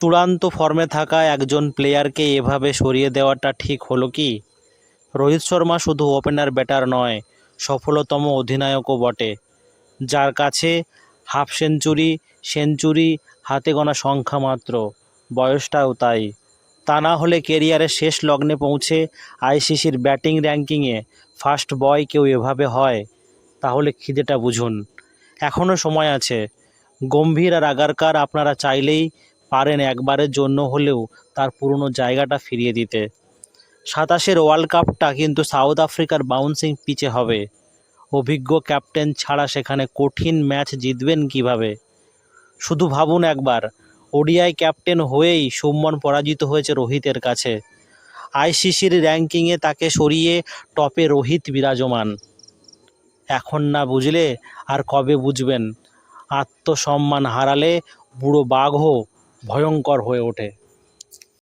চূড়ান্ত ফর্মে থাকা একজন প্লেয়ারকে এভাবে সরিয়ে দেওয়াটা ঠিক হলো কি? রোহিত শর্মা শুধু ওপেনার ব্যাটার নয়, সফলতম অধিনায়কও বটে। যার কাছে হাফ সেঞ্চুরি সেঞ্চুরি, হাতে গোনা সংখ্যা মাত্র, বয়সটাও তাই। তা না হলে কেরিয়ারের শেষ লগ্নে পৌঁছে আইসিসির ব্যাটিং র্যাঙ্কিংয়ে ফার্স্ট বয় কেউ এভাবে হয়, তাহলে খিদেটা বুঝুন। এখনও সময় আছে। গম্ভীর আর আগারকার আপনারা চাইলেই পারেন একবারের জন্য হলেও তার পুরনো জায়গাটা ফিরিয়ে দিতে। সাতাশের ওয়ার্ল্ড কাপটা কিন্তু সাউথ আফ্রিকার বাউন্সিং পিচে হবে। অভিজ্ঞ ক্যাপ্টেন ছাড়া সেখানে কঠিন ম্যাচ জিতবেন কীভাবে? শুধু ভাবুন একবার, ওডিআই ক্যাপ্টেন হয়েই সুমন পরাজিত হয়েছে রোহিতের কাছে। আইসিসির র্যাঙ্কিংয়ে তাকে সরিয়ে টপে রোহিত বিরাজমান। এখন না বুঝলে আর কবে বুঝবেন? আত্মসম্মান হারালে বুড়ো বাঘও ভয়ঙ্কর হয়ে ওঠে।